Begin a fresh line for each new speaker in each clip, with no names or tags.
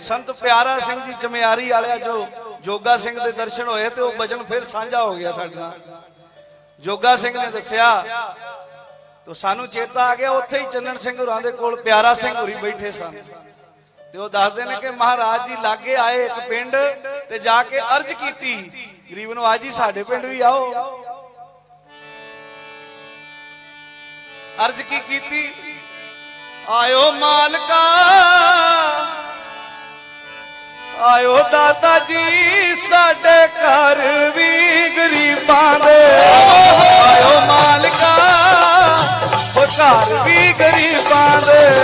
ਸੰਤ ਪਿਆਰਾ ਸਿੰਘ ਜੀ ਚਮਿਆਰੀ ਵਾਲਿਆ ਜੋ ਜੋਗਾ ਸਿੰਘ ਦੇ ਦਰਸ਼ਨ ਹੋਏ ਤੇ ਉਹ ਬਚਨ ਫਿਰ ਸਾਂਝਾ ਹੋ ਗਿਆ ਸਾਡੇ ਨਾਲ। ਜੋਗਾ ਸਿੰਘ ਨੇ ਦੱਸਿਆ, ਤੋ ਸਾਨੂੰ ਚੇਤਾ ਆ ਗਿਆ, ਉੱਥੇ ਹੀ ਚੰਨਣ ਸਿੰਘ ਹੋਰਾਂ ਦੇ ਕੋਲ ਪਿਆਰਾ ਸਿੰਘ ਹੋਰੀ ਬੈਠੇ ਸਨ। ਤੇ ਉਹ ਦੱਸਦੇ ਨੇ ਕਿ ਮਹਾਰਾਜ ਜੀ ਲਾਗੇ ਆਏ ਇੱਕ ਪਿੰਡ ਤੇ ਜਾ ਕੇ ਅਰਜ਼ ਕੀਤੀ, ਗਰੀਬ ਨਵਾਜ ਜੀ, ਸਾਡੇ ਪਿੰਡ ਵੀ ਆਓ। ਅਰਜ਼ ਕੀ ਕੀਤੀ? ਆਇਓ ਮਾਲਕਾ ਆਇਓ ਦਾਦਾ ਜੀ, ਸਾਡੇ ਘਰ ਵੀ ਗਰੀਬਾਂ ਦੇ। ਆਇਓ ਮਾਲਕਾ, ਉਹ ਘਰ ਵੀ ਗਰੀਬਾਂ ਦੇ।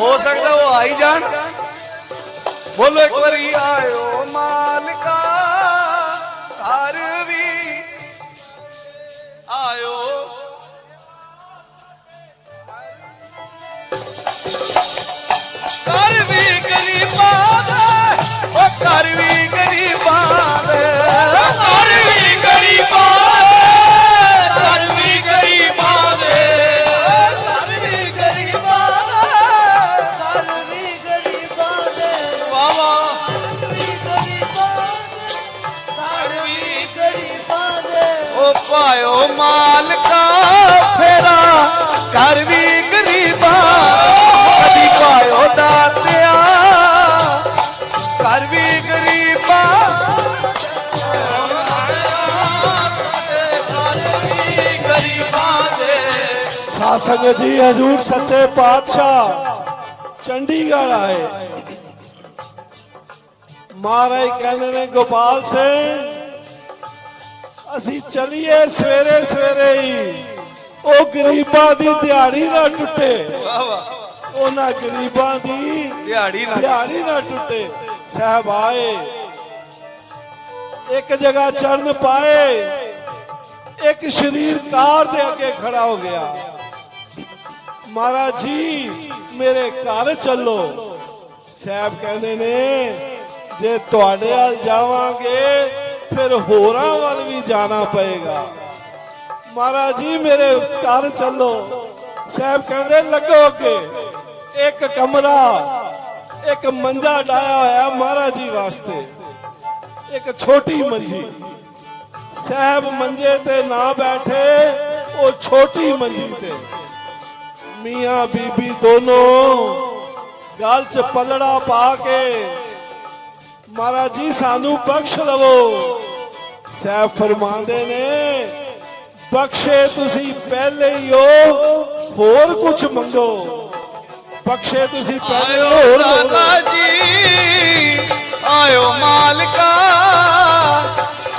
ਹੋ ਸਕਦਾ ਉਹ ਆਈ ਜਾਣ। ਬੋਲੋ ਇੱਕ ਵਾਰੀ ਆਇਓ ਮਾਲਕਾ ਘਰ ਵੀ ਆਇਓ।
ਸੰਗਤ ਜੀ ਹਜੂਰ ਸੱਚੇ ਪਾਤਸ਼ਾਹ ਚੰਡੀਗੜ੍ਹ ਆਏ। ਮਹਾਰਾਜ ਕਹਿੰਦੇ ਨੇ ਗੋਪਾਲ ਸਿੰਘ ਅਸੀਂ ਚਲੀਏ ਸਵੇਰੇ ਸਵੇਰੇ ਹੀ। ਉਹ ਗਰੀਬਾਂ ਦੀ ਦਿਹਾੜੀ ਨਾ ਟੁੱਟੇ।
ਵਾਹ ਵਾਹ।
ਉਹਨਾਂ ਗਰੀਬਾਂ ਦੀ
ਦਿਹਾੜੀ ਨਾ
ਦਿਹਾੜੀ ਨਾ ਟੁੱਟੇ। ਸਾਹਿਬ ਆਏ। ਇੱਕ ਜਗ੍ਹਾ ਚਰਨ ਪਾਏ। ਇੱਕ ਸ਼ਰੀਰ ਕਾਰ ਦੇ ਅੱਗੇ ਖੜਾ ਹੋ ਗਿਆ। ਮਹਾਰਾਜ ਜੀ, ਮੇਰੇ ਘਰ ਚੱਲੋ। ਸਾਹਿਬ ਕਹਿੰਦੇ ਨੇ, ਜੇ ਤੁਹਾਡੇ ਵੱਲ ਜਾਵਾਂਗੇ, ਫਿਰ ਹੋਰਾਂ ਵੱਲ ਵੀ ਜਾਣਾ ਪਏਗਾ। ਮਹਾਰਾਜ ਜੀ, ਮੇਰੇ ਘਰ ਚੱਲੋ। ਸਾਹਿਬ ਕਹਿੰਦੇ ਲੱਗੋਗੇ ਇੱਕ ਕਮਰਾ, ਇੱਕ ਮੰਜਾ ਡਾਇਆ ਹੋਇਆ ਮਹਾਰਾਜ ਜੀ ਵਾਸਤੇ। ਇੱਕ ਛੋਟੀ ਮੰਜੀ। ਸਾਹਿਬ ਮੰਜੇ ਤੇ ਨਾ ਬੈਠੇ, ਉਹ ਛੋਟੀ ਮੰਜੀ ਤੇ। ਮੀਆਂ ਬੀਬੀ ਦੋਨੋਂ ਗਲ ਚ ਪਲੜਾ ਪਾ ਕੇ ਮਹਾਰਾਜ ਜੀ ਸਾਨੂੰ ਬਖਸ਼ ਲਵੋ। ਸਾਹਿਬ ਫਰਮਾਉਂਦੇ ਨੇ ਬਖਸ਼ੇ ਤੁਸੀਂ ਪਹਿਲੇ ਹੀ ਹੋ ਹੋਰ ਕੁਝ ਮੰਗੋ। ਬਖਸ਼ੇ ਤੁਸੀਂ ਪਹਿਲੇ ਹੀ ਹੋਰ
ਜੀ ਆਇਓ ਮਾਲਕਾ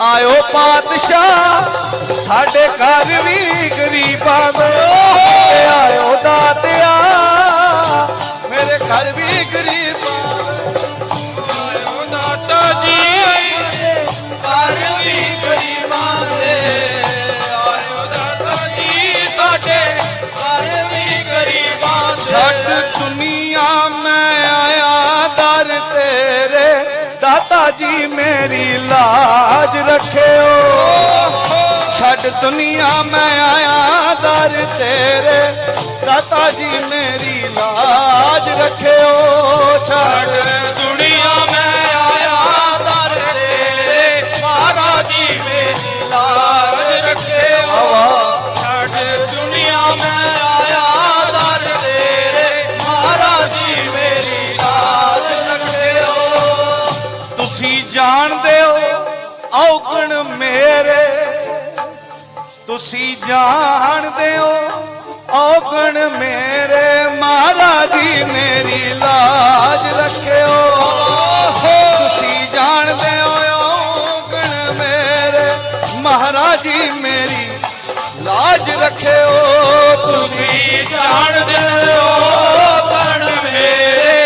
ਆਇਓ ਪਾਤਸ਼ਾਹ ਸਾਡੇ ਘਰ ਵੀ ਗਰੀਬਾਂ ਦੇ ਦਰ ਤੇਰੇ ਦਾਤਾ ਜੀ ਮੇਰੀ ਲਾਜ ਰੱਖਿਓ। ਛੱਡ ਦੁਨੀਆ, ਮੈਂ ਆਇਆ ਦਰ ਤੇਰੇ। ਦਾਤਾ ਜੀ ਮੇਰੀ ਲਾਜ ਰੱਖਿਓ। ਛੱਡ
ਦੁਨੀਆ
ਤੁਸੀਂ ਜਾਣਦੇ ਹੋ ਔਗਣ ਮੇਰੇ ਮਹਾਰਾਜ ਜੀ, ਮੇਰੀ ਲਾਜ ਰੱਖਿਓ। ਤੁਸੀਂ ਜਾਣਦੇ ਹੋ ਔਗਣ ਮੇਰੇ ਮਹਾਰਾਜ ਜੀ, ਮੇਰੀ ਲਾਜ ਰੱਖਿਓ। ਤੁਸੀਂ
ਤੁਸੀਂ ਜਾਣਦੇ ਹੋ ਕਣ ਮੇਰੇ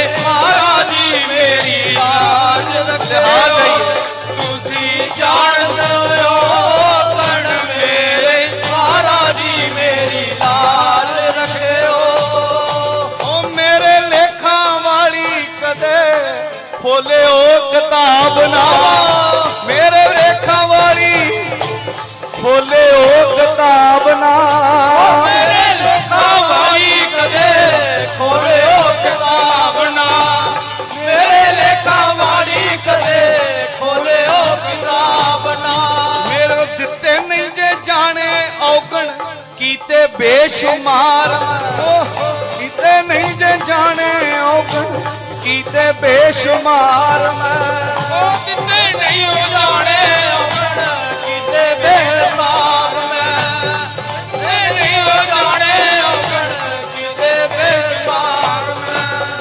ਕਿਤਾਬ ਨਾ ਮੇਰੇ ਵੇਖਾਂ ਵਾਲੀ ਖੋਲਿਓ ਕਿਤਾਬ ਨਾ।
ਮੇਰੇ ਵਾਲੀ ਕਦੇ ਖੋਲਿਓ ਕਿਤਾਬ ਨਾ। ਮੇਰੇ ਲੇਖਾਂ ਵਾਲੀ ਕਦੇ ਖੋਲਿਓ ਕਿਤਾਬ ਨਾ।
ਮੇਰੇ ਦਿੱਤੇ ਨਹੀਂ ਜੇ ਜਾਣੇ ਔਗਣ ਕੀਤੇ ਬੇਸ਼ੁਮਾਰ। ਕੀਤੇ ਨਹੀਂ ਜੇ ਜਾਣੇ ਔਗਣ ਕੀਤੇ ਬੇਸ਼ੁਮਾਰ। ਮੈਂ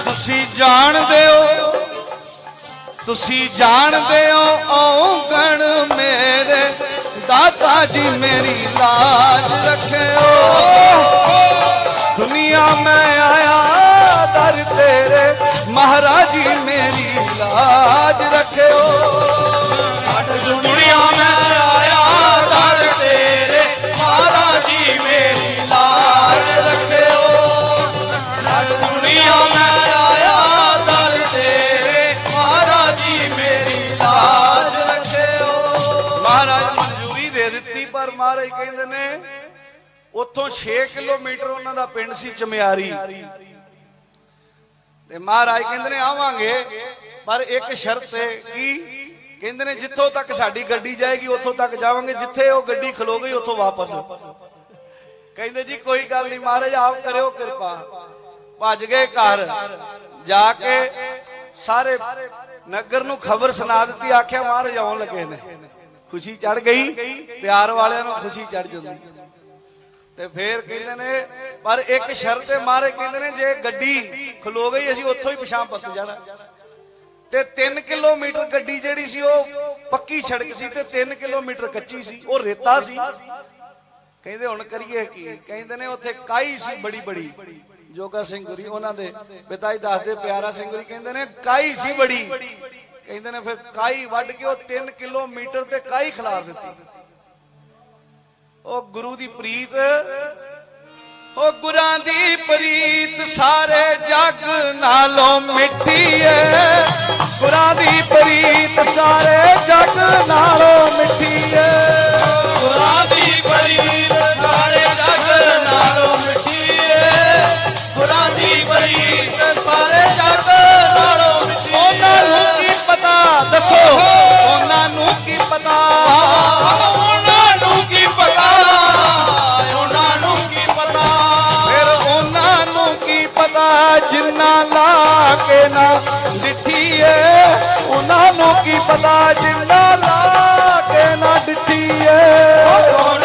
ਤੁਸੀਂ ਜਾਣਦੇ ਹੋ, ਤੁਸੀਂ ਜਾਣਦੇ ਹੋ, ਔਗਣ ਮੇਰੇ, ਦਾਤਾ ਜੀ ਮੇਰੀ ਲਾਜ ਰੱਖਿਓ ਦੁਨੀਆ ਮੈਂ ਆਇਆ ਤੇਰੇ ਮਹਾਰਾਜ ਮੇਰੀ ਲਾਜ ਰੱਖਿਓ।
ਦੁਨੀਆ ਮੈਂ ਆਇਆ ਦਰ ਤੇਰੇ ਮਹਾਰਾਜ ਮੇਰੀ ਲਾਜ ਰੱਖਿਓ। ਦੁਨੀਆ ਮੈਂ ਆਇਆ ਦਰ ਤੇਰੇ ਮਹਾਰਾਜ ਮੇਰੀ ਲਾਜ ਰੱਖਿਓ।
ਮਹਾਰਾਜ ਮਨਜ਼ੂਰੀ ਦੇ ਦਿੱਤੀ ਪਰ ਮਹਾਰਾਜ ਕਹਿੰਦੇ ਨੇ ਉੱਥੋਂ 6 ਕਿਲੋਮੀਟਰ ਉਹਨਾਂ ਦਾ ਪਿੰਡ ਸੀ ਚਮਿਆਰੀ। ਤੇ ਮਹਾਰਾਜ ਕਹਿੰਦੇ ਨੇ ਆਵਾਂਗੇ, ਪਰ ਇੱਕ ਸ਼ਰਤ ਹੈ ਕਿ ਕਹਿੰਦੇ ਨੇ ਜਿੱਥੋਂ ਤੱਕ ਸਾਡੀ ਗੱਡੀ ਜਾਏਗੀ, ਉੱਥੋਂ ਤੱਕ ਜਾਵਾਂਗੇ, ਜਿੱਥੇ ਉਹ ਗੱਡੀ ਖਲੋ ਗਈ, ਉੱਥੋਂ ਵਾਪਸ। ਕਹਿੰਦੇ ਜੀ, ਕੋਈ ਗੱਲ ਨਹੀਂ, ਮਹਾਰਾਜ, ਆਪ ਕਰਿਓ ਕਿਰਪਾ। ਭੱਜ ਗਏ ਘਰ। ਜਾ ਕੇ ਸਾਰੇ ਨਗਰ ਨੂੰ ਖਬਰ ਸੁਣਾ ਦਿੱਤੀ, ਆਖਿਆ, ਮਹਾਰਾਜ ਆਉਣ ਲੱਗੇ ਨੇ। ਖੁਸ਼ੀ ਚੜ ਗਈ, ਪਿਆਰ ਵਾਲਿਆਂ ਨੂੰ ਖੁਸ਼ੀ ਚੜ ਜਾਂਦੀ। ਤੇ ਫੇਰ ਕਹਿੰਦੇ ਨੇ, ਪਰ ਇੱਕ ਸ਼ਰਤ ਤੇ ਮਾਰੇ ਕਹਿੰਦੇ ਨੇ, ਜੇ ਗੱਡੀ ਖਲੋ ਗਈ, ਅਸੀਂ ਉੱਥੋਂ ਹੀ ਪਿਛਾਂ ਪੱਤ ਜਾਣਾ। ਤੇ 3 ਕਿਲੋਮੀਟਰ ਗੱਡੀ ਜਿਹੜੀ ਸੀ, ਉਹ ਪੱਕੀ ਸੜਕ ਸੀ ਤੇ 3 ਕਿਲੋਮੀਟਰ ਕੱਚੀ ਸੀ, ਉਹ ਰੇਤਾ ਸੀ। ਕਹਿੰਦੇ ਹੁਣ ਕਰੀਏ ਕੀ? ਕਹਿੰਦੇ ਨੇ ਉੱਥੇ ਕਾਈ ਸੀ ਬੜੀ ਬੜੀ, ਜੋਗਾ ਸਿੰਘ ਗੁਰੀ ਉਹਨਾਂ ਦੇ ਪਿਤਾ ਜੀ ਦੱਸਦੇ, ਪਿਆਰਾ ਸਿੰਘ ਗੁਰੀ ਕਹਿੰਦੇ ਨੇ, ਕਾਈ ਸੀ ਬੜੀ। ਕਹਿੰਦੇ ਨੇ ਫਿਰ ਕਾਈ ਵੱਢ ਕੇ ਉਹ 3 ਕਿਲੋਮੀਟਰ ਤੇ ਕਾਈ ਖਿਲਾਰ ਦਿੱਤੀ। ਉਹ ਗੁਰੂ ਦੀ ਪ੍ਰੀਤ, ਉਹ ਗੁਰਾਂ ਦੀ ਪ੍ਰੀਤ, ਸਾਰੇ ਜੱਗ ਨਾਲੋਂ ਮਿੱਠੀ ਏ। ਗੁਰਾਂ ਦੀ ਪ੍ਰੀਤ, ਸਾਰੇ ਜੱਗ ਨਾਲੋਂ ਮਿੱਠੀ ਕੇ ਨਾ ਡਿੱਠੀ ਏ ਉਹਨਾਂ ਨੂੰ ਕੀ ਪਤਾ ਜਿੰਨਾ ਲਾ ਕੇ ਨਾ ਦਿੱਤੀ ਏ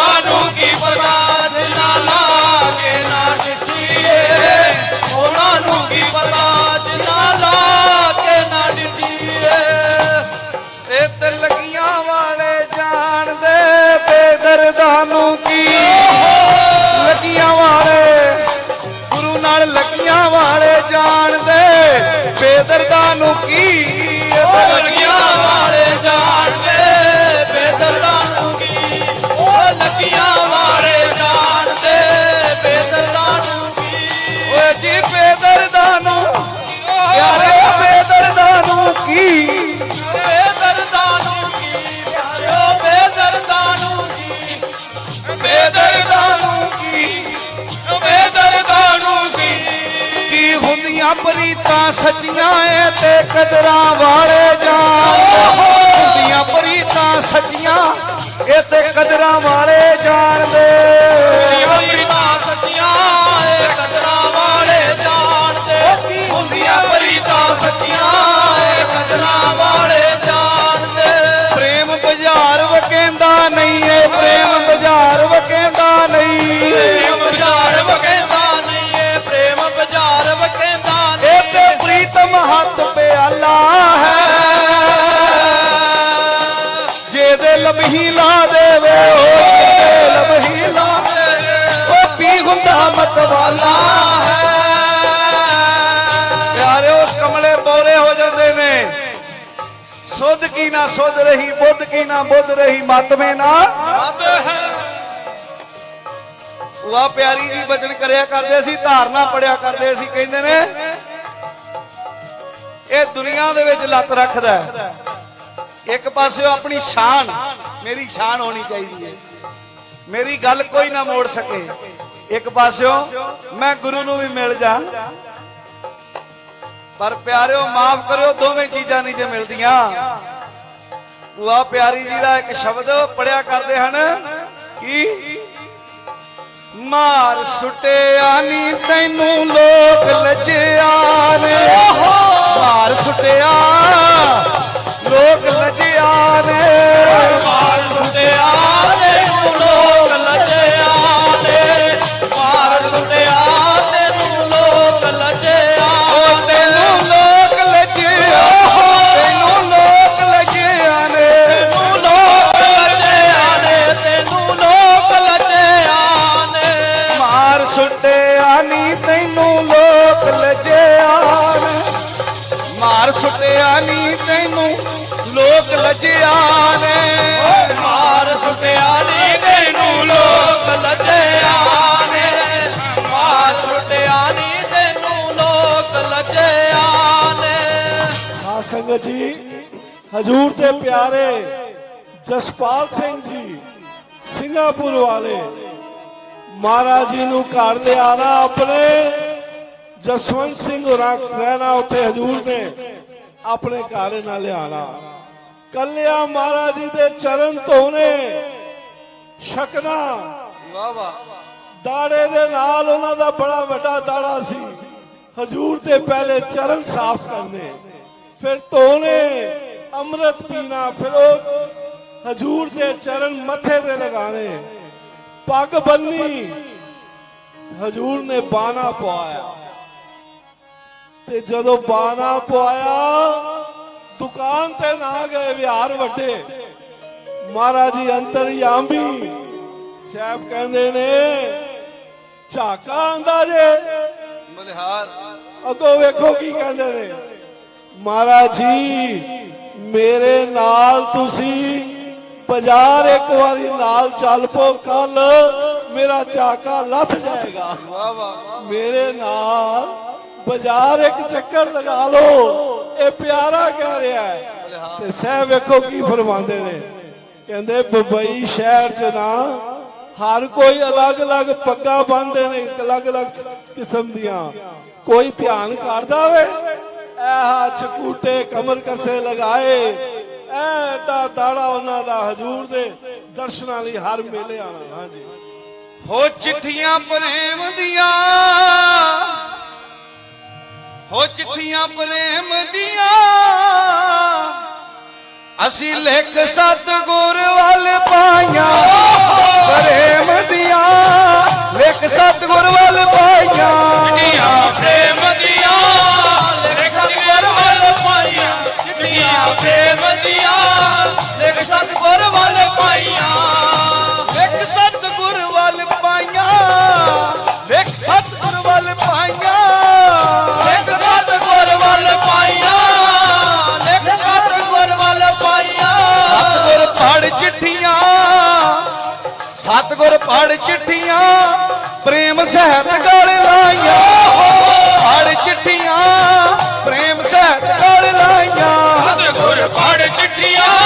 ਪ੍ਰੀਤਾਂ ਸੱਚੀਆਂ ਏ ਤੇ ਕਦਰਾਂ ਵਾਲੇ ਜਾਣ ਹੁੰਦੀਆਂ ਪ੍ਰੀਤਾਂ ਸੱਚੀਆਂ ਇਹ ਤੇ ਕਦਰਾਂ ਵਾਲੇ ਜਾਣਦੇ
ਪ੍ਰੀਤਾਂ ਸੱਚੀਆਂ ਏ ਕਦਰਾਂ ਵਾਲੇ ਜਾਣਦੇ ਹੁੰਦੀਆਂ ਪ੍ਰੀਤਾਂ ਸੱਚੀਆਂ ਏ ਕਦਰਾਂ
ਨਾ ਸੁਧ ਰਹੀ ਬੁੱਧ ਕੀ ਨਾ ਬੁੱਧ ਰਹੀ ਮਤ ਮੇ ਨਾ ਵਾ ਪਿਆਰੀ ਜੀ ਬਚਨ ਕਰਿਆ ਕਰਦੇ ਸੀ ਧਾਰਨਾ ਪੜਿਆ ਕਰਦੇ ਸੀ ਕਹਿੰਦੇ ਨੇ ਇਹ ਦੁਨੀਆ ਦੇ ਵਿੱਚ ਲੱਤ ਰੱਖਦਾ ਇੱਕ ਪਾਸੇ ਆਪਣੀ ਸ਼ਾਨ ਮੇਰੀ ਸ਼ਾਨ ਹੋਣੀ ਚਾਹੀਦੀ ਹੈ। ਮੇਰੀ ਗੱਲ ਕੋਈ ਨਾ ਮੋੜ ਸਕੇ। ਇੱਕ ਪਾਸਿਓਂ ਮੈਂ ਗੁਰੂ ਨੂੰ ਵੀ ਮਿਲ ਜਾ। ਪਰ ਪਿਆਰਿਓ ਮਾਫ ਕਰਿਓ ਦੋਵੇਂ ਚੀਜ਼ਾਂ ਨਹੀਂ ਜੇ ਮਿਲਦੀਆਂ। ਭੂਆ ਪਿਆਰੀ ਜੀ ਦਾ ਇੱਕ ਸ਼ਬਦ ਪੜਿਆ ਕਰਦੇ ਹਨ ਕਿ ਮਾਰ ਸੁਟਿਆ ਨੀ ਤੈਨੂੰ ਲੋਕ ਲੱਜਿਆ ਨੇ ਮਾਰ ਸੁਟਿਆ ਲੋਕ ਲੱਜਿਆ ਨੇ
ਮਾਰ ਸੁਟਿਆ ਸੁੱਟਿਆ
ਨੀ
ਤੈਨੂੰ ਲੋਕ ਲੱਜਿਆ ਨੇ
ਮਾਰ ਸੁੱਟਿਆ ਨੀ ਤੈਨੂੰ ਲੋਕ ਲੱਜਿਆ ਨੇ ਮਾਰ ਸੁਟਿਆ ਨੀ ਤੈਨੂੰ ਲੋਕ ਲੱਜਿਆ ਨੇ
ਮਾਰ ਸੁਟਿਆ ਨੀ ਤੈਨੂੰ ਲੋਕ ਲੱਜਿਆ ਨੇ
ਹਾਂ ਸੰਗਤ ਜੀ ਹਜੂਰ ਦੇ ਪਿਆਰੇ ਜਸਪਾਲ ਸਿੰਘ ਜੀ ਸਿੰਗਾਪੁਰ ਵਾਲੇ। ਮਹਾਰਾਜ ਜੀ ਨੂੰ ਘਰ ਲਿਆਣਾ ਆਪਣੇ। ਜਸਵੰਤ ਸਿੰਘ ਹੋਰਾਂ ਰਹਿਣਾ ਉੱਥੇ ਹਜੂਰ ਨੇ। ਆਪਣੇ ਘਰ ਨਾਲ ਲਿਆਣਾ ਕੱਲਿਆ ਮਹਾਰਾਜ ਜੀ ਦੇ ਚਰਨ ਧੋਣੇ ਛਕਣਾ।
ਵਾਹ ਵਾਹ।
ਦਾੜੇ ਦੇ ਨਾਲ ਉਹਨਾਂ ਦਾ ਬੜਾ ਵੱਡਾ ਦਾੜਾ ਸੀ। ਹਜੂਰ ਦੇ ਪਹਿਲੇ ਚਰਨ ਸਾਫ਼ ਕਰਨੇ। ਫਿਰ ਧੋਣੇ ਅੰਮ੍ਰਿਤ ਪੀਣਾ ਫਿਰ ਉਹ ਹਜੂਰ ਦੇ ਚਰਨ ਮੱਥੇ ਤੇ ਲਗਾਣੇ ਪੱਗ ਬੰਨੀ। ਹਜੂਰ ਨੇ ਬਾਣਾ ਪਵਾਇਆ। ਤੇ ਜਦੋਂ ਬਾਣਾ ਪਵਾਇਆ ਦੁਕਾਨ ਤੇ ਨਾ ਗਏ ਵਿਹਾਰ ਵੱਡੇ। ਮਹਾਰਾਜ ਜੀ ਅੰਤਰਯਾਮੀ। ਸਾਹਿਬ ਕਹਿੰਦੇ ਨੇ ਝਾਕਾ ਆਂਦਾ ਜੇ।
ਬਲਿਹਾਰ
ਅੱਗੋਂ ਵੇਖੋ ਕੀ ਕਹਿੰਦੇ ਨੇ। ਮਹਾਰਾਜ ਜੀ ਮੇਰੇ ਨਾਲ ਤੁਸੀਂ ਬਾਜ਼ਾਰ ਇੱਕ ਵਾਰੀ ਨਾਲ ਚੱਲ ਪੋ ਕੱਲ ਮੇਰਾ ਝਾਕਾ ਲੱਥ ਜਾਏਗਾ।
ਵਾਹ ਵਾਹ
ਮੇਰੇ ਨਾਲ ਬਾਜ਼ਾਰ ਇੱਕ ਚੱਕਰ ਲਗਾ ਲਓ ਇਹ ਪਿਆਰਾ ਕਹਿ ਰਿਹਾ ਹੈ? ਤੇ ਸਹਿ ਵੇਖੋ ਕੀ ਫਰਮਾਉਂਦੇ ਨੇ। ਕਹਿੰਦੇ ਬੰਬਈ ਸ਼ਹਿਰ ਚ ਨਾ ਹਰ ਕੋਈ ਅਲੱਗ-ਅਲੱਗ ਪੱਗਾਂ ਬੰਨਦੇ ਨੇ ਅਲੱਗ-ਅਲੱਗ ਕਿਸਮ ਦੀਆਂ। ਕੋਈ ਧਿਆਨ ਕਰਦਾ ਵੇ ਇਹ ਹੱਥ ਕੂਟੇ ਕਮਰ ਕਸੇ ਲਗਾਏ ਐਡਾ ਦਾੜਾ ਉਹਨਾਂ ਦਾ ਹਜੂਰ ਦੇ ਦਰਸ਼ਨਾਂ ਲਈ ਹਰ ਮੇਲੇ ਆਣਾ ਹਾਂਜੀ।
ਹੋ ਚਿੱਠੀਆਂ ਪ੍ਰੇਮ ਦੀਆਂ ਹੋ ਚਿੱਠੀਆਂ ਪ੍ਰੇਮ ਦੀਆਂ ਅਸੀਂ ਲਿਖ ਸਤਗੁਰ ਵੱਲ ਪਾਈਆਂ ਪ੍ਰੇਮ ਦੀਆਂ ਲਿਖ ਸਤਗੁਰ ਵੱਲ ਪਾਈਆਂ।
ਚਿੱਠੀਆਂ ਪ੍ਰੇਮ ਦੀਆਂ ਲਿਖ ਸਤਿਗੁਰ ਵੱਲ ਪਾਈਆਂ ਚਿੱਠੀਆਂ ਪ੍ਰੇਮ ਲਿਖ ਸਤਿਗੁਰ ਵੱਲ ਪਾਈਆਂ।
ਸਤਗੁਰ ਵੱਲ ਪਾਈਆਂ। ਸਤਗੁਰ ਵੱਲ ਪਾਈਆਂ।
ਲਿਖ ਸਤਿਗੁਰ ਵੱਲ ਪਾਈਆਂ। ਲਿਖ ਸਤਿਗੁਰ ਵੱਲ ਪਾਈਆਂ।
ਸਤਗੁਰ ਪੜ ਚਿੱਠੀਆਂ। ਸਤਗੁਰ ਪੜ ਚਿੱਠੀਆਂ। ਪ੍ਰੇਮ ਸਹਿਤ ਗਲ ਲਾਈਆਂ। ਪੜ ਚਿੱਠੀਆਂ। ਪ੍ਰੇਮ ਸਹਿਤ ਗਲ ਲਾਈਆਂ।
ਸਤਿਗੁਰ ਪੜ ਚਿੱਠੀਆਂ।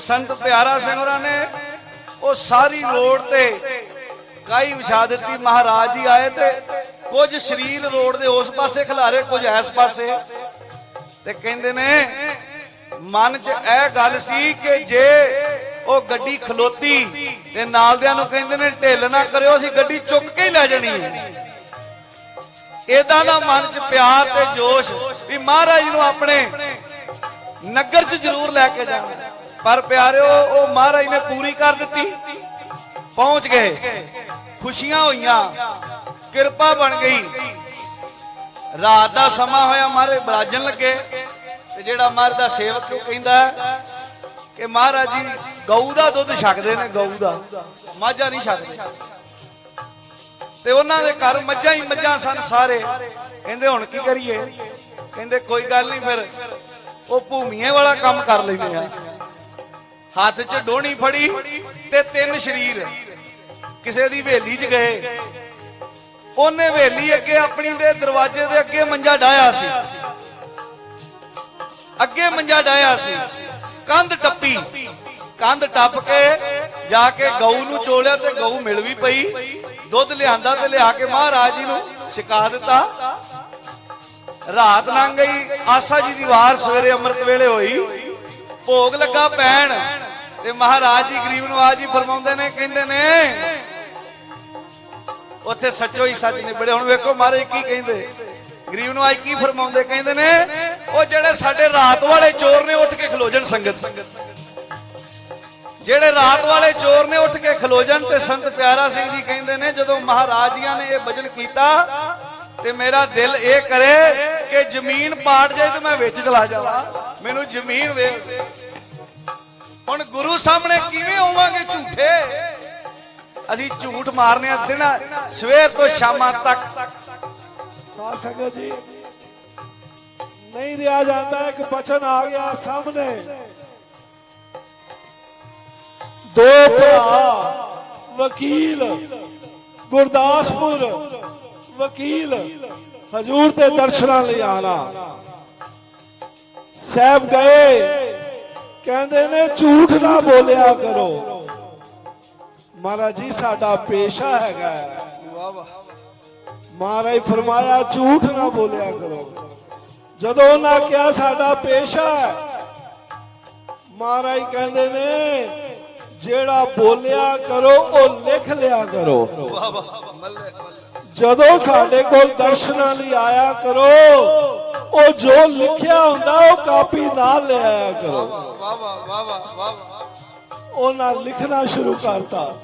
ਸੰਤ ਪਿਆਰਾ ਸਿੰਘ ਹੋਰਾਂ ਨੇ ਉਹ ਸਾਰੀ ਰੋਡ ਤੇ ਕਾਈ ਵਿਛਾ ਦਿੱਤੀ। ਮਹਾਰਾਜ ਜੀ ਆਏ ਤੇ ਕੁਝ ਸਰੀਰ ਰੋਡ ਦੇ ਉਸ ਪਾਸੇ ਖਿਲਾਰੇ, ਕੁਝ ਇਸ ਪਾਸੇ। ਤੇ ਕਹਿੰਦੇ ਨੇ, ਮਨ 'ਚ ਇਹ ਗੱਲ ਸੀ ਕਿ ਜੇ ਉਹ ਗੱਡੀ ਖਲੋਤੀ ਤੇ ਨਾਲਦਿਆਂ ਨੂੰ ਕਹਿੰਦੇ ਨੇ, ਢਿੱਲ ਨਾ ਕਰਿਓ, ਅਸੀਂ ਗੱਡੀ ਚੁੱਕ ਕੇ ਹੀ ਲੈ ਜਾਣੀ ਹੈ। ਇਦਾਂ ਦਾ ਮਨ 'ਚ ਪਿਆਰ ਤੇ ਜੋਸ਼ ਵੀ ਮਹਾਰਾਜ ਨੂੰ ਆਪਣੇ ਨਗਰ 'ਚ ਜ਼ਰੂਰ ਲੈ ਕੇ ਜਾਣਾ। ਪਰ ਪਿਆਰਿਓ, ਉਹ ਮਹਾਰਾਜ ਨੇ ਪੂਰੀ ਕਰ ਦਿੱਤੀ। ਪਹੁੰਚ ਗਏ। ਖੁਸ਼ੀਆਂ ਹੋਈਆਂ। ਕਿਰਪਾ ਬਣ ਗਈ। ਰਾਤ ਦਾ ਸਮਾਂ ਹੋਇਆ, ਮਹਾਰਾਜ ਬਰਾਜਣ ਲੱਗੇ। ਤੇ ਜਿਹੜਾ ਮਹਾਰਾਜ ਦਾ ਸੇਵਕ ਉਹ ਕਹਿੰਦਾ ਕਿ ਮਹਾਰਾਜ ਜੀ, ਗਊ ਦਾ ਦੁੱਧ ਛਕਦੇ ਨੇ, ਗਊ ਦਾ। ਮਾਝਾ ਨਹੀਂ ਛਕਦੇ। ਤੇ ਉਹਨਾਂ ਦੇ ਘਰ ਮੱਝਾਂ ਹੀ ਮੱਝਾਂ ਸਨ ਸਾਰੇ। ਕਹਿੰਦੇ, ਹੁਣ ਕੀ ਕਰੀਏ? ਕਹਿੰਦੇ, ਕੋਈ ਗੱਲ ਨਹੀਂ, ਫਿਰ ਉਹ ਭੂਮੀਏ ਵਾਲਾ ਕੰਮ ਕਰ ਲੈਂਦੇ ਆ। ਹੱਥ 'ਚ ਡੋਣੀ ਫੜੀ ਤੇ ਤਿੰਨ ਸ਼ਰੀਰ ਕਿਸੇ ਦੀ ਹਵੇਲੀ 'ਚ ਗਏ। ਉਹਨੇ ਹਵੇਲੀ ਅੱਗੇ ਆਪਣੀ ਦੇ ਦਰਵਾਜ਼ੇ ਦੇ ਅੱਗੇ ਮੰਜਾ ਡਾਇਆ ਸੀ। ਅੱਗੇ ਮੰਜਾ ਡਾਇਆ ਸੀ। ਕੰਧ ਟੱਪੀ। ਕੰਧ ਟੱਪ ਕੇ ਜਾ ਕੇ ਗਊ ਨੂੰ ਚੋਲਿਆ ਤੇ ਗਊ ਮਿਲ ਵੀ ਪਈ। ਦੁੱਧ ਲਿਆਂਦਾ ਤੇ ਲਿਆ ਕੇ ਮਹਾਰਾਜ ਜੀ ਨੂੰ ਛਕਾ ਦਿੱਤਾ। ਰਾਤ ਲੰਘ ਗਈ। ਆਸਾ ਜੀ ਦੀ ਵਾਰ ਸਵੇਰੇ ਅੰਮ੍ਰਿਤ ਵੇਲੇ ਹੋਈ। ਭੋਗ ਲੱਗਾ ਪੈਣ। ਤੇ ਮਹਾਰਾਜ ਜੀ ਗਰੀਬ ਨਵਾਜ ਜੀ ਫਰਮਾਉਂਦੇ ਨੇ, ਕਹਿੰਦੇ ਨੇ, ਉੱਥੇ ਸੱਚੋ ਹੀ ਸੱਚ ਨਿਬੜੇ। ਹੁਣ ਵੇਖੋ ਮਹਾਰਾਜ ਕੀ ਕਹਿੰਦੇ। ਗਰੀਬ ਨਵਾਜ ਕੀ ਫਰਮਾਉਂਦੇ? ਕਹਿੰਦੇ ਨੇ, ਉਹ ਜਿਹੜੇ ਸਾਡੇ ਰਾਤ ਵਾਲੇ ਚੋਰ ਨੇ, ਉੱਠ ਕੇ ਖਲੋ ਸੰਗਤ। ਜਿਹੜੇ ਰਾਤ ਵਾਲੇ ਚੋਰ ਨੇ, ਉੱਠ ਕੇ ਖਲੋਜਣ ਤੇ ਸੰਤ ਪਿਆਰਾ ਸਿੰਘ ਜੀ ਕਹਿੰਦੇ ਨੇ, ਜਦੋਂ ਮਹਾਰਾਜ ਜੀਆਂ ਨੇ ਇਹ ਬਜਨ ਕੀਤਾ, ਤੇ ਮੇਰਾ ਦਿਲ ਇਹ ਕਰੇ ਕਿ ਜ਼ਮੀਨ ਪਾੜ ਜਾਏ ਤੇ ਮੈਂ ਵਿੱਚ ਚਲਾ ਜਾਵਾਂ। ਮੈਨੂੰ ਜ਼ਮੀਨ ਵੇਖ ਹੁਣ ਗੁਰੂ ਸਾਹਮਣੇ ਕਿਵੇਂ ਹੋਵਾਂਗੇ ਝੂਠੇ? ਅਸੀਂ ਝੂਠ ਮਾਰਨੇ ਆ ਦਿਨ, ਸਵੇਰ ਤੋਂ ਸ਼ਾਮਾਂ ਤੱਕ।
ਸਾਧ ਸੰਗਤ ਜੀ, ਨਹੀਂ ਰਿਹਾ ਜਾਂਦਾ, ਇੱਕ ਬਚਨ ਆ ਗਿਆ ਸਾਹਮਣੇ। ਦੋ ਭਰਾ, ਵਕੀਲ, ਗੁਰਦਾਸਪੁਰ, ਵਕੀਲ, ਹਜੂਰ ਦੇ ਦਰਸ਼ਨਾਂ ਲਈ ਆਣਾ ਸਾਹਿਬ ਗਏ। ਕਹਿੰਦੇ ਨੇ, ਝੂਠ ਨਾ ਬੋਲਿਆ ਕਰੋ। ਮਹਾਰਾਜ ਜੀ, ਸਾਡਾ ਪੇਸ਼ਾ ਹੈਗਾ
ਵਾਹ ਵਾਹ
ਮਹਾਰਾਜ ਫਰਮਾਇਆ, ਝੂਠ ਨਾ ਬੋਲਿਆ ਕਰੋ। ਜਦੋਂ ਉਹਨਾਂ ਕਿਹਾ, ਸਾਡਾ ਪੇਸ਼ਾ ਹੈ। ਮਹਾਰਾਜ ਕਹਿੰਦੇ ਨੇ, ਜਿਹੜਾ ਬੋਲਿਆ ਕਰੋ, ਉਹ ਲਿਖ ਲਿਆ ਕਰੋ। ਜਦੋਂ ਸਾਡੇ ਕੋਲ ਦਰਸ਼ਨਾਂ ਲਈ ਆਇਆ ਕਰੋ ਉਹ ਜੋ ਲਿਖਿਆ ਹੁੰਦਾ, ਉਹ ਕਾਪੀ ਨਾਲ ਲੈ ਆਇਆ ਕਰੋ।
ਵਾਹ ਵਾਹ ਵਾਹ ਵਾਹ ਵਾਹ
ਉਹਨਾਂ ਲਿਖਣਾ ਸ਼ੁਰੂ ਕਰਤਾ।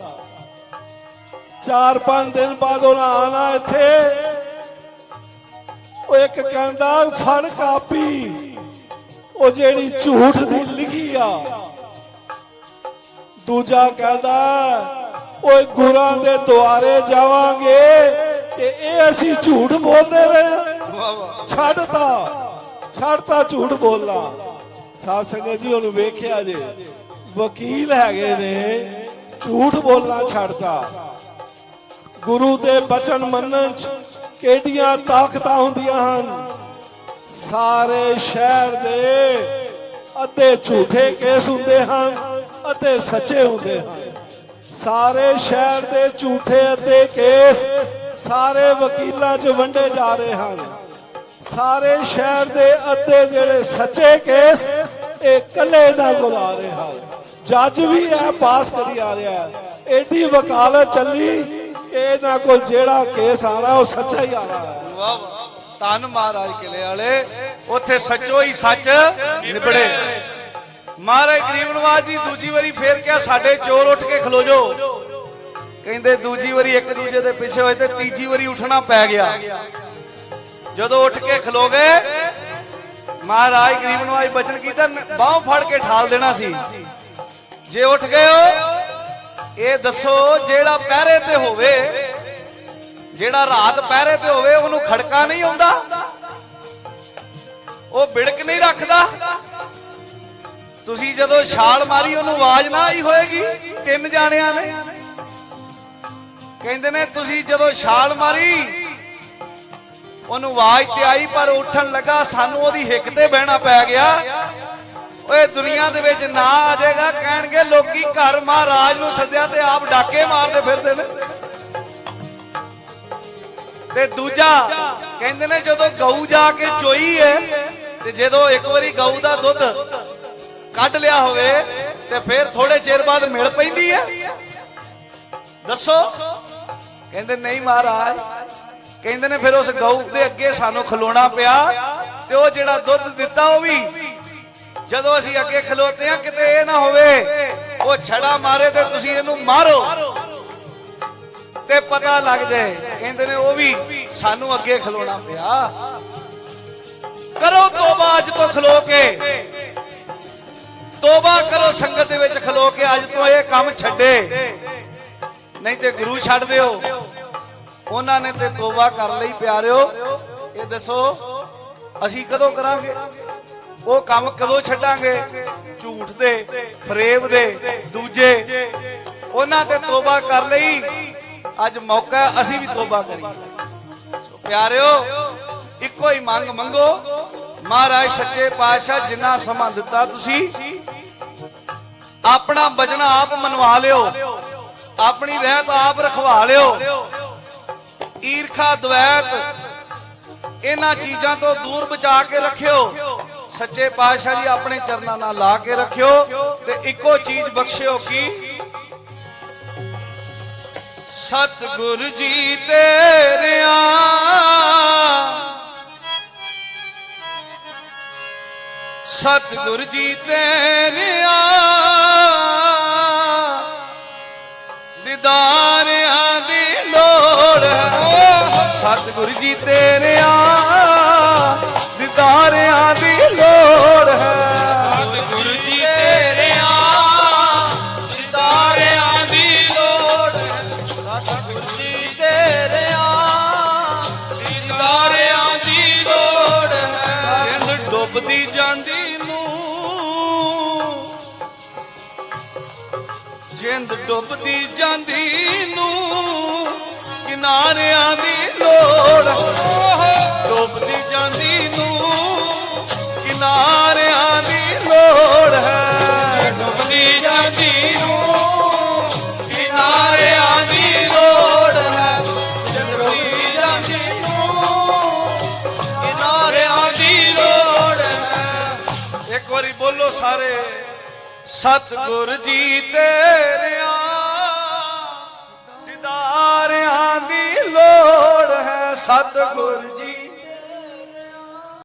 ਚਾਰ ਪੰਜ ਦਿਨ ਬਾਅਦ ਉਹਨਾਂ ਆਣਾ ਇੱਥੇ। ਉਹ ਇੱਕ ਕਹਿੰਦਾ, ਫੜ ਕਾਪੀ। ਉਹ ਜਿਹੜੀ ਝੂਠ ਦੀ ਲਿਖੀ ਆ। ਦੂਜਾ ਕਹਿੰਦਾ, ਓਏ ਗੁਰਾਂ ਦੇ ਦੁਆਰੇ ਜਾਵਾਂਗੇ ਕਿ ਇਹ ਅਸੀਂ ਝੂਠ ਬੋਲਦੇ ਰਹੇ ਛੱਡਤਾ ਛੱਡਤਾ ਝੂਠ ਬੋਲਣਾ। ਸਾਧ ਸੰਗਤ ਜੀ, ਉਹਨੂੰ ਵੇਖਿਆ ਜੇ। ਵਕੀਲ ਹੈਗੇ ਨੇ, ਝੂਠ ਬੋਲਣਾ ਛੱਡਤਾ ਗੁਰੂ ਦੇ ਬਚਨ ਮੰਨਣ ਚ ਕਿਹੜੀਆਂ ਤਾਕਤਾਂ ਹੁੰਦੀਆਂ ਹਨ? ਸਾਰੇ ਸ਼ਹਿਰ ਦੇ ਅੱਧੇ ਝੂਠੇ ਕੇਸ ਹੁੰਦੇ ਹਨ ਅਤੇ ਸੱਚੇ ਹੁੰਦੇ ਹਨ। ਸਾਰੇ ਸ਼ਹਿਰ ਦੇ ਝੂਠੇ ਅਤੇ ਕੇਸ ਸਾਰੇ ਵਕੀਲਾਂ 'ਚ ਵੰਡੇ ਜਾ ਰਹੇ ਹਨ। ਸਾਰੇ ਸ਼ਹਿਰ ਦੇ ਅੱਧੇ ਜਿਹੜੇ ਸੱਚੇ ਕੇਸ, ਇਹ ਕੱਲੇ ਦਾ ਕੋਲ ਆ ਜੱਜ ਵੀ ਇਹ ਪਾਸ ਕਰੀ ਆ ਰਿਹਾ ਐਡੀ ਵਕਾਲਤ ਚੱਲੀ, ਇਹਨਾਂ ਕੋਲ ਜਿਹੜਾ ਕੇਸ ਆਣਾ ਉਹ ਸੱਚਾ ਹੀ ਆਣਾ
ਵਾਹ ਵਾਹ। ਧੰਨ ਮਹਾਰਾਜ ਕਿਲੇ ਵਾਲੇ, ਉੱਥੇ ਸੱਚੋ ਹੀ ਸੱਚ ਨਿਬੜੇ। ਮਹਾਰਾਜ ਗਰੀਬ ਨਵਾਜ ਜੀ, ਦੂਜੀ ਵਾਰੀ ਫੇਰ ਕਿਹਾ, ਸਾਡੇ ਚੋਰ ਉੱਠ ਕੇ ਖਲੋ ਜੋ ਕਹਿੰਦੇ, ਦੂਜੀ ਵਾਰੀ ਇੱਕ ਦੂਜੇ ਦੇ ਪਿੱਛੇ ਹੋਏ ਤੇ ਤੀਜੀ ਵਾਰੀ ਉੱਠਣਾ ਪੈ ਗਿਆ। ਜਦੋਂ ਉੱਠ ਕੇ ਖਲੋ ਗਏ ਮਹਾਰਾਜ ਗਰੀਬ ਨਵਾਜ ਬਚਨ ਕੀਤਾ, ਬਾਹ ਫੜ ਕੇ ਠਾਲ ਦੇਣਾ ਸੀ। ਜੇ ਉੱਠ ਗਏ ਹੋ, ਇਹ ਦੱਸੋ ਜਿਹੜਾ ਪਹਿਰੇ ਤੇ ਹੋਵੇ, ਜਿਹੜਾ ਰਾਤ ਪਹਿਰੇ ਤੇ ਹੋਵੇ, ਉਹਨੂੰ ਖੜਕਾ ਨਹੀਂ ਆਉਂਦਾ? ਉਹ ਬਿੜਕ ਨਹੀਂ ਰੱਖਦਾ? ਤੁਸੀਂ ਜਦੋਂ ਛਾਲ ਮਾਰੀ, ਉਹਨੂੰ ਆਵਾਜ਼ ਨਾ ਆਈ ਹੋਏਗੀ? ਤਿੰਨ ਜਾਣਿਆਂ ਨੇ। ਕਹਿੰਦੇ ਨੇ, ਤੁਸੀਂ ਜਦੋਂ ਛਾਲ ਮਾਰੀ ਉਹਨੂੰ ਆਵਾਜ਼ ਤੇ ਆਈ, ਪਰ ਉੱਠਣ ਲੱਗਾ, ਸਾਨੂੰ ਉਹਦੀ ਹਿੱਕ ਤੇ ਬਹਿਣਾ ਪੈ ਗਿਆ। ਓਏ, ਦੁਨੀਆ ਦੇ ਵਿੱਚ ਨਾ ਆ ਜਾਏਗਾ, ਕਹਿਣਗੇ ਲੋਕੀ ਘਰ ਮਹਾਰਾਜ ਨੂੰ ਸੱਦਿਆ ਤੇ ਆਪ ਡਾਕੇ ਮਾਰਦੇ ਫਿਰਦੇ ਨੇ। ਤੇ ਦੂਜਾ ਕਹਿੰਦੇ ਨੇ, ਜਦੋਂ ਗਊ ਜਾ ਕੇ ਚੋਈ ਹੈ ਤੇ ਜਦੋਂ ਇੱਕ ਵਾਰੀ ਗਊ ਦਾ ਦੁੱਧ ਕੱਢ ਲਿਆ ਹੋਵੇ, ਤੇ ਫਿਰ ਥੋੜੇ ਚਿਰ ਬਾਅਦ ਮਿਲ ਪੈਂਦੀ ਹੈ ਦੱਸੋ? ਕਹਿੰਦੇ, ਨਹੀਂ ਮਹਾਰਾਜ ਕਹਿੰਦੇ ਨੇ ਫਿਰ ਉਸ ਗਊ ਦੇ ਅੱਗੇ ਸਾਨੂੰ ਖਲੋਣਾ ਪਿਆ ਤੇ ਉਹ ਜਿਹੜਾ ਦੁੱਧ ਦਿੱਤਾ ਉਹ ਵੀ ਜਦੋਂ ਅਸੀਂ ਅੱਗੇ ਖਲੋਤੇ ਆ ਕਿਤੇ ਇਹ ਨਾ ਹੋਵੇ, ਉਹ ਛੜਾ ਮਾਰੇ ਤੇ ਤੁਸੀਂ ਇਹਨੂੰ ਮਾਰੋ। ਤੇ ਪਤਾ ਲੱਗ ਜਾਏ, ਕਹਿੰਦੇ ਨੇ ਉਹ ਵੀ ਸਾਨੂੰ ਅੱਗੇ ਖਲੋਣਾ ਪਿਆ। ਕਰੋ ਤੋਬਾ ਅੱਜ ਤੋਂ ਖਲੋ ਕੇ। ਤੋਬਾ ਕਰੋ ਸੰਗਤ ਦੇ ਵਿੱਚ ਖਲੋ ਕੇ, ਅੱਜ ਤੋਂ ਇਹ ਕੰਮ ਛੱਡੇ। ਨਹੀਂ ਤੇ ਗੁਰੂ ਛੱਡ ਦਿਓ। ਉਹਨਾਂ ਨੇ ਤੇ ਤੋਬਾ ਕਰ ਲਈ ਪਿਆਰਿਓ। ਇਹ ਦੱਸੋ, ਅਸੀਂ ਕਦੋਂ ਕਰਾਂਗੇ? ਉਹ ਕੰਮ ਕਦੋਂ ਛੱਡਾਂਗੇ? ਝੂਠ ਦੇ ਫਰੇਬ ਦੇ, ਦੂਜੇ। ਉਹਨਾਂ ਤੇ ਤੋਬਾ ਕਰ ਲਈ। ਅੱਜ ਮੌਕਾ ਅਸੀਂ ਵੀ ਤੋਬਾ ਕਰੀਏ। ਸੋ ਪਿਆਰਿਓ, ਇੱਕੋ ਹੀ ਮੰਗ ਮੰਗੋ। ਮਹਾਰਾਜ, ਸੱਚੇ ਪਾਤਸ਼ਾਹ ਜਿੰਨਾ ਸਮਾਂ ਦਿੱਤਾ ਤੁਸੀਂ, ਆਪਣਾ ਬਚਨਾ ਆਪ ਮਨਵਾ ਲਿਓ। ਆਪਣੀ ਰਹਿਤ ਆਪ ਰਖਵਾ ਲਿਓ। ਈਰਖਾ ਦ્વੈਤ ਇਹਨਾਂ ਚੀਜ਼ਾਂ ਤੋਂ ਦੂਰ ਬਚਾ ਕੇ ਰੱਖਿਓ। ਸੱਚੇ ਪਾਤਸ਼ਾਹ ਜੀ ਆਪਣੇ ਚਰਨਾਂ ਨਾਲ ਲਾ ਕੇ ਰੱਖਿਓ ਤੇ ਇੱਕੋ ਚੀਜ਼ ਬਖਸ਼ਿਓ ਕੀ ਸਤਿਗੁਰ ਜੀ ਤੇਰਿਆ ਸਤਿਗੁਰ ਜੀ ਤੇਰਿਆਂ ਦਿਦਾਰਿਆਂ ਸਤਿਗੁਰ ਜੀ ਤੇਰਿਆਂ ਦਿਦਾਰਿਆਂ ਦੀ ਲੋੜ ਹੈ।
ਗੁਰੂ ਜੀ ਤੇਰਿਆਂ ਸਿਤਾਰਿਆਂ ਦੀ ਲੋੜ ਹੈ। ਸਤਿਗੁਰੂ ਜੀ ਤੇਰਿਆਂ ਸਿਤਾਰਿਆਂ ਦੀ ਲੋੜ ਹੈ।
ਜਿੰਦ ਡੁੱਬਦੀ ਜਾਂਦੀ ਨੂੰ ਜਿੰਦ ਡੁੱਬਦੀ ਜਾਂਦੀ ਨੂੰ ਕਿਨਾਰਿਆਂ ਦੀ ਲੋੜ ਡੁੱਬਦੀ ਜਾਂਦੀ ਨੂੰ ਕਿਨਾਰਿਆਂ ਦੀ ਲੋੜ ਹੈ।
ਡੁੱਬਦੀ ਜਾਂਦੀ ਨੂੰ ਕਿਨਾਰਿਆਂ ਦੀ ਲੋੜ ਹੈ। ਡੁੱਬਦੀ ਜਾਂਦੀ ਨੂੰ ਕਿਨਾਰਿਆਂ ਦੀ ਲੋੜ ਹੈ।
ਇੱਕ ਵਾਰੀ ਬੋਲੋ ਸਾਰੇ ਸਤਿਗੁਰ ਜੀ ਤੇਰਿਆਂ ਸਤਿਗੁਰ